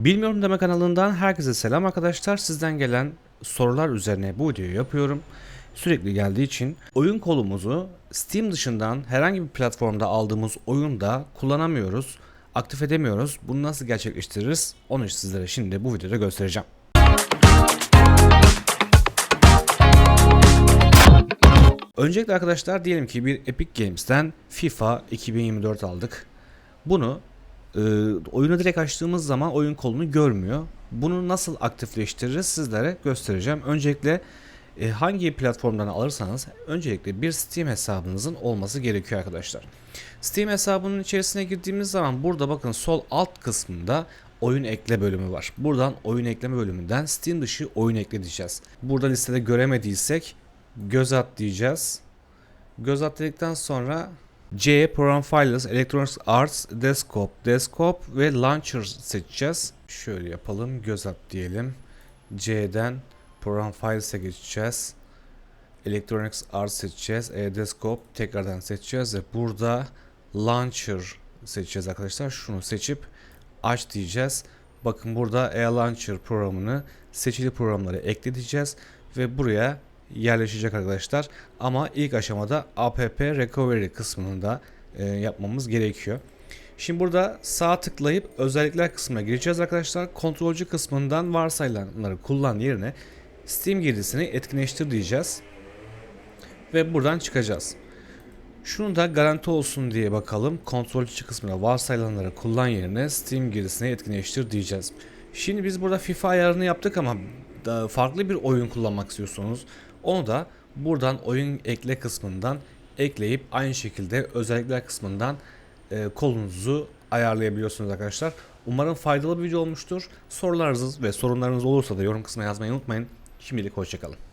Bilmiyorum deme kanalından herkese selam arkadaşlar. Sizden gelen sorular üzerine bu videoyu yapıyorum. Sürekli geldiği için oyun kolumuzu Steam dışından herhangi bir platformda aldığımız oyunda kullanamıyoruz, aktif edemiyoruz. Bunu nasıl gerçekleştiririz? Onu sizlere şimdi bu videoda göstereceğim. Öncelikle arkadaşlar diyelim ki bir Epic Games'ten FIFA 2024 aldık. Bunu e, oyunu direkt açtığımız zaman oyun kolunu görmüyor. Bunu nasıl aktifleştiririz sizlere göstereceğim. Öncelikle e, hangi platformdan alırsanız öncelikle bir Steam hesabınızın olması gerekiyor arkadaşlar. Steam hesabının içerisine girdiğimiz zaman burada bakın sol alt kısmında oyun ekle bölümü var. Buradan oyun ekleme bölümünden Steam dışı oyun ekle diyeceğiz. Burada listede göremediysek göz at diyeceğiz. Göz at dedikten sonra C Program Files, Electronic Arts, Desktop, Desktop ve Launcher seçeceğiz. Şöyle yapalım. Göz at diyelim. C'den Program Files'e geçeceğiz. Electronic Arts seçeceğiz. E, Desktop tekrardan seçeceğiz ve burada Launcher seçeceğiz arkadaşlar. Şunu seçip aç diyeceğiz. Bakın burada E-Launcher programını seçili programları ekleteceğiz ve buraya yerleşecek arkadaşlar. Ama ilk aşamada app recovery kısmını da e, yapmamız gerekiyor. Şimdi burada sağ tıklayıp özellikler kısmına gireceğiz arkadaşlar. Kontrolcü kısmından varsayılanları kullan yerine Steam girdisini etkinleştir diyeceğiz. Ve buradan çıkacağız. Şunu da garanti olsun diye bakalım. Kontrolcü kısmına varsayılanları kullan yerine Steam girdisini etkinleştir diyeceğiz. Şimdi biz burada FIFA ayarını yaptık ama farklı bir oyun kullanmak istiyorsunuz. Onu da buradan oyun ekle kısmından ekleyip aynı şekilde özellikler kısmından e, kolunuzu ayarlayabiliyorsunuz arkadaşlar. Umarım faydalı bir video olmuştur. Sorularınız ve sorunlarınız olursa da yorum kısmına yazmayı unutmayın. Şimdilik hoşçakalın.